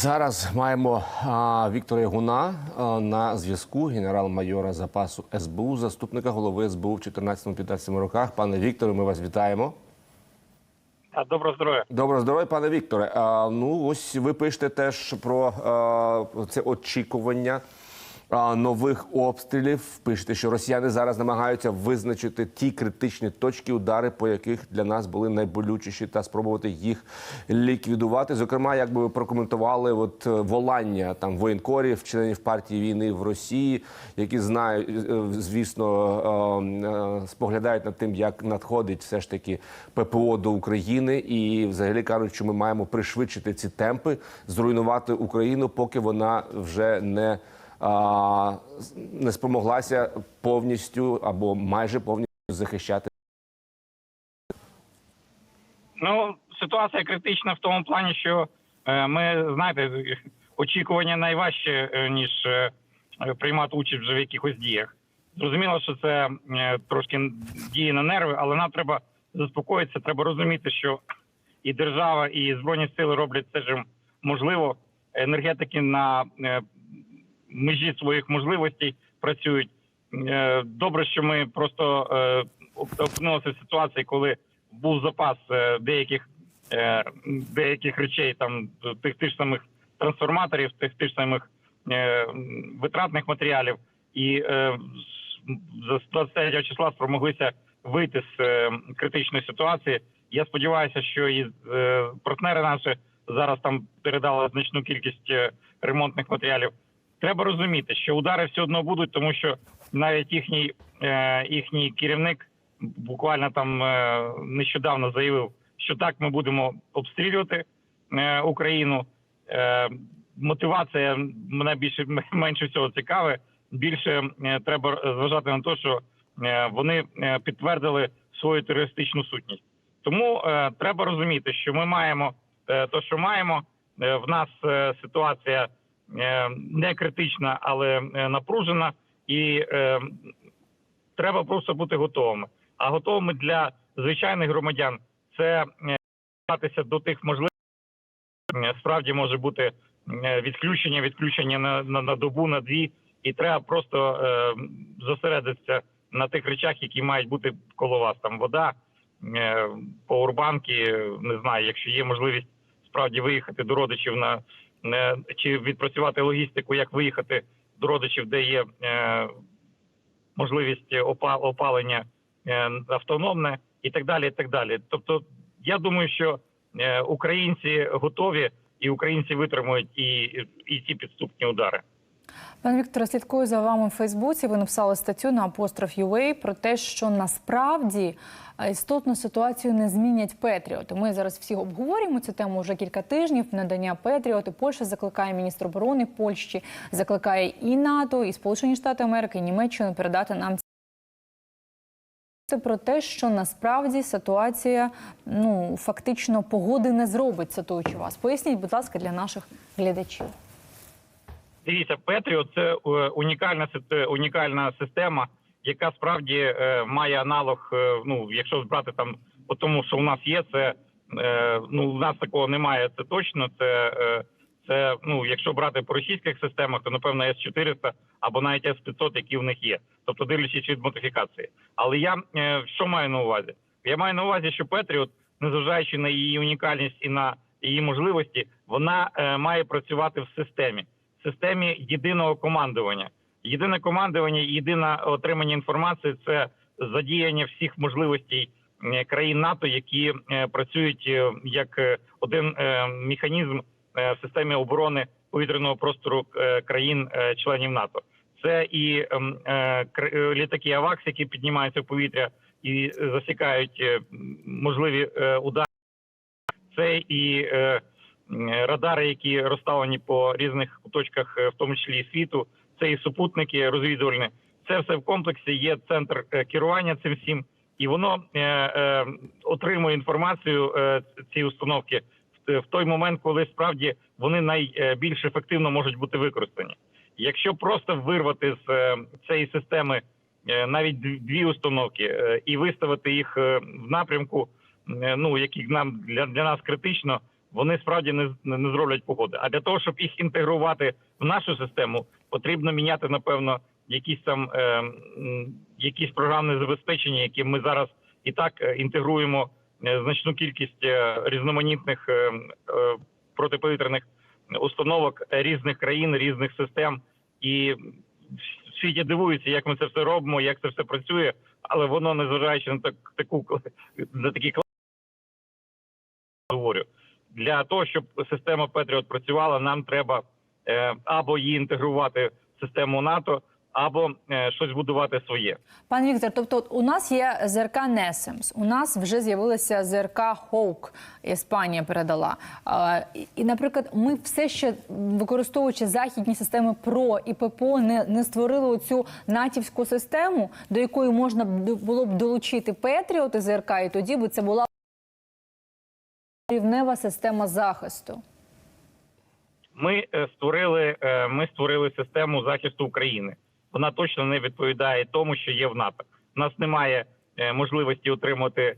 Зараз маємо а, Віктора Ягуна а, на зв'язку, генерал-майора запасу СБУ, заступника голови СБУ в 14-15 роках. Пане Вікторе, ми вас вітаємо. Добро Доброго здоров'я. Доброго здоров'я, пане Вікторе. А, ну ось ви пишете теж про а, це очікування нових обстрілів. Пишете, що росіяни зараз намагаються визначити ті критичні точки, удари, по яких для нас були найболючіші, та спробувати їх ліквідувати. Зокрема, як би ви прокоментували от е, волання там воєнкорів, членів партії війни в Росії, які знають, е, звісно, е, е, споглядають над тим, як надходить все ж таки ППО до України, і взагалі кажуть, що ми маємо пришвидшити ці темпи, зруйнувати Україну, поки вона вже не, не спромоглася повністю або майже повністю захищати. Ну, ситуація критична в тому плані, що е, ми знаєте, очікування найважче, е, ніж е, приймати участь вже в якихось діях. Зрозуміло, що це трошки діє на нерви, але нам треба заспокоїтися. Треба розуміти, що і держава, і збройні сили роблять це ж можливо. Енергетики на межі своїх можливостей працюють. Е, Добре, що ми просто е, опинилися в ситуації, коли був запас е, деяких деяких речей, там тих тих самих трансформаторів, тих тих самих витратних матеріалів, і з- з 23 числа спромоглися вийти з критичної ситуації. Я сподіваюся, що і партнери наші зараз там передали значну кількість ремонтних матеріалів. Треба розуміти, що удари все одно будуть, тому що навіть їхній е, їхній керівник буквально там е, нещодавно заявив, що так ми будемо обстрілювати е, Україну. Е, мотивація мене більше менше всього цікаве. Більше е, треба зважати на те, що е, вони е, підтвердили свою терористичну сутність. Тому е, треба розуміти, що ми маємо е, те, що маємо. Е, в нас е, ситуація не критична, але е, напружена, і е, треба просто бути готовими. А готовими для звичайних громадян це е, до тих можливостей. Е, Справді може бути е, відключення, відключення на, на, на добу, на дві, і треба просто е, зосередитися на тих речах, які мають бути коло вас. Там вода, е, поwerbanки, не знаю, якщо є можливість справді виїхати до родичів на е, чи відпрацювати логістику, як виїхати до родичів, де є е, можливість опа- опалення е, автономне і так далі. І так далі. Тобто, я думаю, що е, українці готові і українці витримують і, і ці підступні удари. Пане Вікторе, слідкую за вами в Фейсбуці. Ви написали статтю на апостроф UA про те, що насправді е, істотну ситуацію не змінять Петріоти. Ми зараз всі обговорюємо цю тему вже кілька тижнів. Надання Петріоти. Польща закликає міністр оборони Польщі, закликає і НАТО, і Сполучені Штати Америки, і Німеччину передати нам це про те, що насправді ситуація ну фактично погоди не зробить, цитуючи вас. Поясніть, будь ласка, для наших глядачів. Дивіться, Петріо це е, унікальна сит- унікальна система, яка справді е, має аналог. е, Ну, якщо брати там по тому, що у нас є, це е, ну у нас такого немає. Це точно. Це е, це ну, якщо брати по російських системах, то напевно с 400 або навіть с 500 які в них є. Тобто дивлячись від модифікації. Але я е, що маю на увазі? Я маю на увазі, що Петріот, незважаючи на її унікальність і на її можливості, вона е, має працювати в системі системі єдиного командування. Єдине командування, єдине отримання інформації це задіяння всіх можливостей країн НАТО, які е, працюють е, як е, один механізм в системі оборони повітряного простору країн-членів НАТО. Це і літаки АВАКС, які піднімаються в повітря і засікають можливі удари. Це і радари, які розставлені по різних куточках, е, в тому числі і світу. Це і супутники розвідувальні. Це все в комплексі. Є центр е, керування цим всім, і воно е, е, отримує інформацію е, ці установки в, той момент, коли справді вони найбільш ефективно можуть бути використані. Якщо просто вирвати з е, цієї системи е, навіть дв- дві установки е, і виставити їх е, в напрямку, е, ну який нам для, для нас критично, вони справді не, з- не зроблять погоди. А для того, щоб їх інтегрувати в нашу систему, потрібно міняти напевно якісь там е, якісь програмне забезпечення, які ми зараз і так е, інтегруємо е, значну кількість е, різноманітних протиповітряних установок різних країн, різних систем, і світі дивуються, як ми це все робимо, як це все працює, але воно незважаючи на так таку на такі. Для того, щоб система Петріот працювала, нам треба е, або її інтегрувати в систему НАТО, або е, щось будувати своє. Пане Віктор, тобто у нас є ЗРК Несемс, у нас вже з'явилася ЗРК Хоук, Іспанія передала. І- наприклад, ми все ще використовуючи західні системи ПРО і ППО, не, не створили оцю натівську систему, до якої можна було б долучити Петріот і ЗРК, і тоді би це була рівнева система захисту. Ми е, створили, е, ми створили систему захисту України. Вона точно не відповідає тому, що є в НАТО. У нас немає е, можливості отримати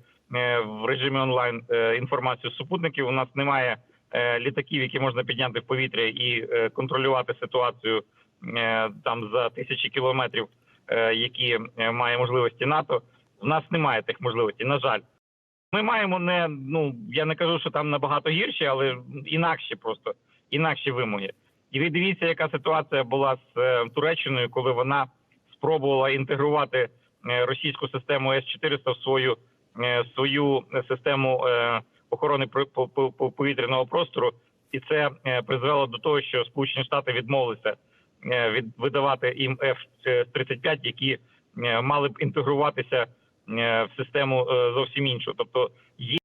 в режимі онлайн інформацію з супутників. У нас немає літаків, які можна підняти в повітря і контролювати ситуацію там за тисячі кілометрів, які має можливості НАТО. У нас немає тих можливостей. На жаль, ми маємо не ну я не кажу, що там набагато гірші, але інакші просто інакші вимоги. І ви дивіться, яка ситуація була з е, Туреччиною, коли вона спробувала інтегрувати е, російську систему С-400 в свою е, свою систему е, охорони повітряного простору, і це е, призвело до того, що Сполучені Штати відмовилися е, від видавати їм F-35, які е, мали б інтегруватися е, в систему е, зовсім іншу. Тобто є,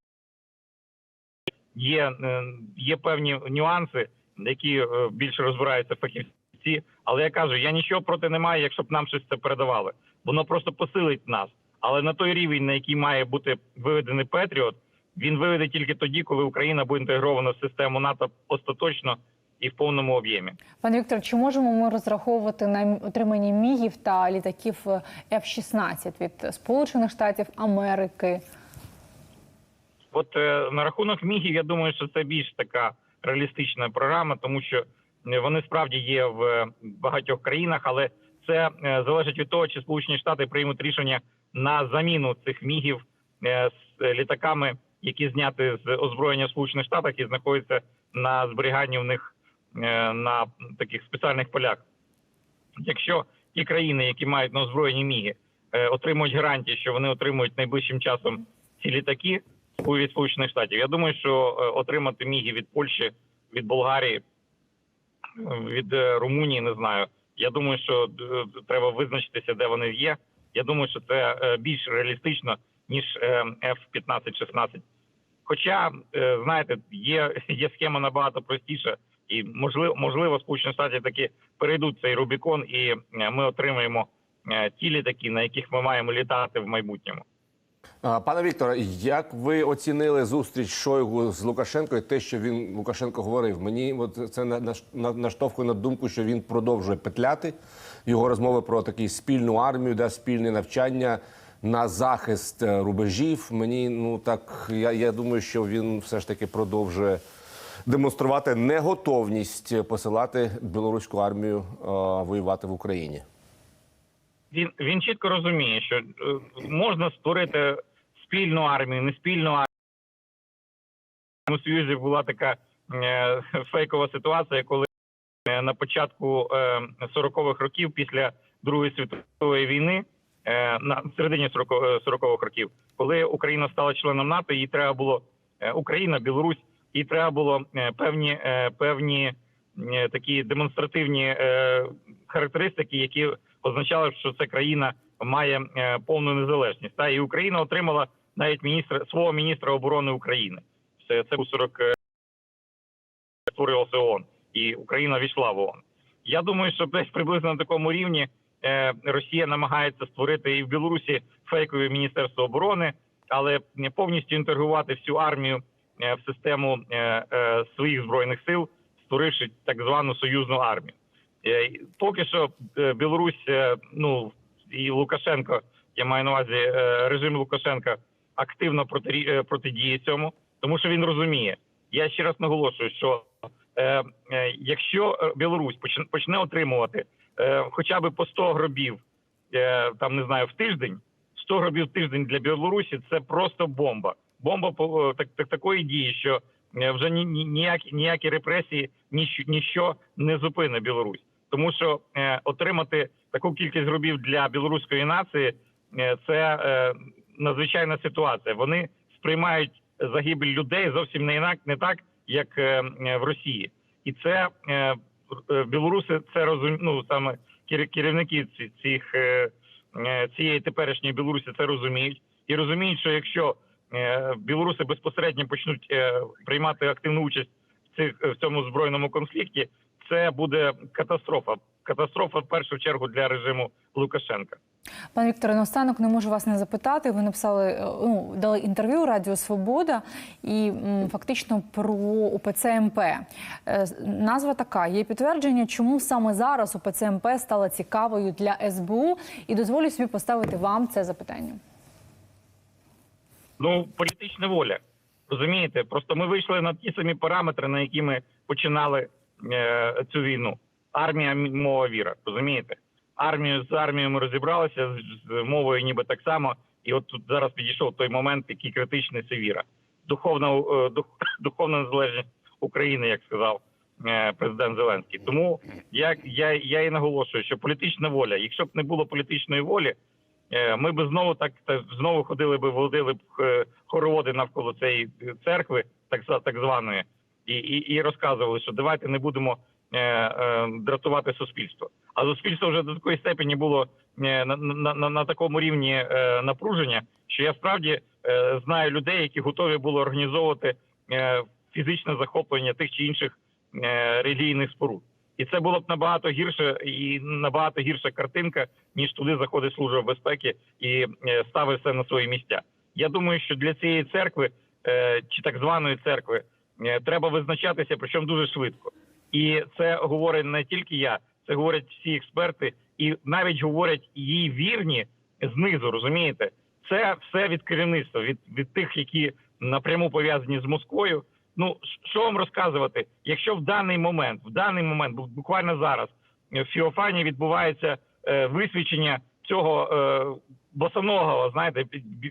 є, е, є певні нюанси, які е, більше розбираються фахівці. Але я кажу, я нічого проти не маю, якщо б нам щось це передавали. Воно просто посилить нас. Але на той рівень, на який має бути виведений Петріот, він виведе тільки тоді, коли Україна буде інтегрована в систему НАТО остаточно і в повному об'ємі. Пане Віктор, чи можемо ми розраховувати на отримання мігів та літаків F-16 від Сполучених Штатів Америки? От е, на рахунок мігів, я думаю, що це більш така реалістична програма, тому що е, вони справді є в е, багатьох країнах, але це е, залежить від того, чи Сполучені Штати приймуть рішення на заміну цих мігів е, з е, літаками, які зняті з озброєння в Сполучених Штатах і знаходяться на зберіганні в них е, на таких спеціальних полях. Якщо ті країни, які мають на озброєнні міги, е, отримують гарантії, що вони отримують найближчим часом ці літаки від Сполучених Штатів, я думаю, що е, отримати міги від Польщі, від Болгарії, е, від е, Румунії, не знаю. Я думаю, що е, треба визначитися, де вони є. Я думаю, що це е, більш реалістично ніж е, F-15-16. Хоча, е, знаєте, є, є схема набагато простіша, і можливо, можливо, Сполучені Штати таки перейдуть цей Рубікон, і е, ми отримаємо е, ті літаки, на яких ми маємо літати в майбутньому. Пане Вікторе, як ви оцінили зустріч Шойгу з Лукашенко і те, що він Лукашенко говорив? Мені от це на- на- наштовхує на думку, що він продовжує петляти його розмови про таку спільну армію, да, спільне навчання на захист е, рубежів. Мені ну так я, я думаю, що він все ж таки продовжує демонструвати неготовність посилати білоруську армію е, воювати в Україні. Він він чітко розуміє, що е, можна створити спільну армію, не спільну армію. У Союзі була така е, фейкова ситуація, коли на початку е, 40-х років, після Другої світової війни, на середині 40 е, 40-х років, коли Україна стала членом НАТО, їй треба було е, Україна, Білорусь, їй треба було е, певні е, певні е, такі демонстративні е, характеристики, які означали, що ця країна має е, повну незалежність. Та і Україна отримала навіть міністра свого міністра оборони України. Це це у 40 е, створилося ООН, і Україна війшла в ООН. Я думаю, що десь приблизно на такому рівні е, Росія намагається створити і в Білорусі фейкове міністерство оборони, але не повністю інтегрувати всю армію е, в систему е, е, своїх збройних сил, створивши так звану союзну армію. Е, Поки що е, Білорусь, е, ну і Лукашенко, я маю на увазі е, режим Лукашенка, активно е, протидіє цьому, тому що він розуміє, Я ще раз наголошую, що е, е, якщо е, Білорусь почне отримувати е, хоча б по 100 гробів, е, там не знаю, в тиждень, 100 гробів в тиждень для Білорусі це просто бомба. Бомба по так, так такої дії, що е, вже ні, ні, ніякі ніякі репресії, ніщо, ніщо не зупине Білорусь, тому що е, отримати таку кількість гробів для білоруської нації е, це е, надзвичайна ситуація. Вони сприймають загибель людей зовсім не інак, не так, як е, е, в Росії, і це е, е, білоруси це розуміють, ну, саме кер- керівники цих е, е, цієї теперішньої Білорусі це розуміють і розуміють, що якщо е, білоруси безпосередньо почнуть е, приймати активну участь в цих в цьому збройному конфлікті, це буде катастрофа. Катастрофа в першу чергу для режиму Лукашенка. Пане Вікторе, наостанок не можу вас не запитати. Ви написали, е, ну, дали інтерв'ю Радіо Свобода і м, фактично про УПЦ МП. Е, Назва така: є підтвердження, чому саме зараз УПЦ МП стала цікавою для СБУ, і дозволю собі поставити вам це запитання. Ну, політична воля. Розумієте? Просто ми вийшли на ті самі параметри, на які ми починали е, цю війну. Армія, мова, віра. Розумієте? Армію з армією ми розібралися з, мовою, ніби так само. І от тут зараз підійшов той момент, який критичний це віра. Духовна е, дух, духовна незалежність України, як сказав е, президент Зеленський. Тому я, я, я і наголошую, що політична воля. Якщо б не було політичної волі, Е, ми б знову так та- знову ходили би, водили б хороводи навколо цієї церкви, так так званої, і, і, і розказували, що давайте не будемо дратувати суспільство. А суспільство вже до такої степені було е, на, на, на, на такому рівні е, напруження, що я справді е, знаю людей, які готові були організовувати е, фізичне захоплення тих чи інших е, релігійних споруд. І це було б набагато гірше і набагато гірша картинка, ніж туди заходить служба безпеки і е, ставить все на свої місця. Я думаю, що для цієї церкви е, чи так званої церкви треба визначатися, причому дуже швидко. І це говорить не тільки я, це говорять всі експерти, і навіть говорять її вірні знизу. Розумієте, це все від керівництва, від, від тих, які напряму пов'язані з Москвою. Ну що вам розказувати, якщо в даний момент, в даний момент, бу- буквально зараз в Фіофані відбувається е, висвічення цього е, босоногого, знаєте,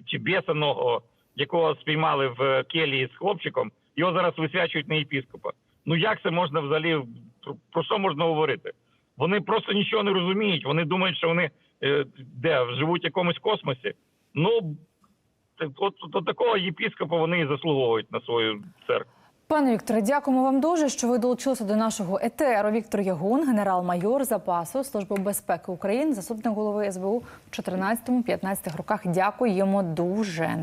чи бєсоногого, якого спіймали в келії з хлопчиком, його зараз висвячують на єпіскопа. Ну як це можна взагалі про, про що можна говорити? Вони просто нічого не розуміють. Вони думають, що вони е, де живуть в якомусь космосі. Ну от, от, такого єпіскопа вони і заслуговують на свою церкву. Пане Вікторе, дякуємо вам дуже, що ви долучилися до нашого етеру. Віктор Ягун, генерал-майор запасу Служби безпеки України, заступник голови СБУ в 14-15 роках. Дякуємо дуже.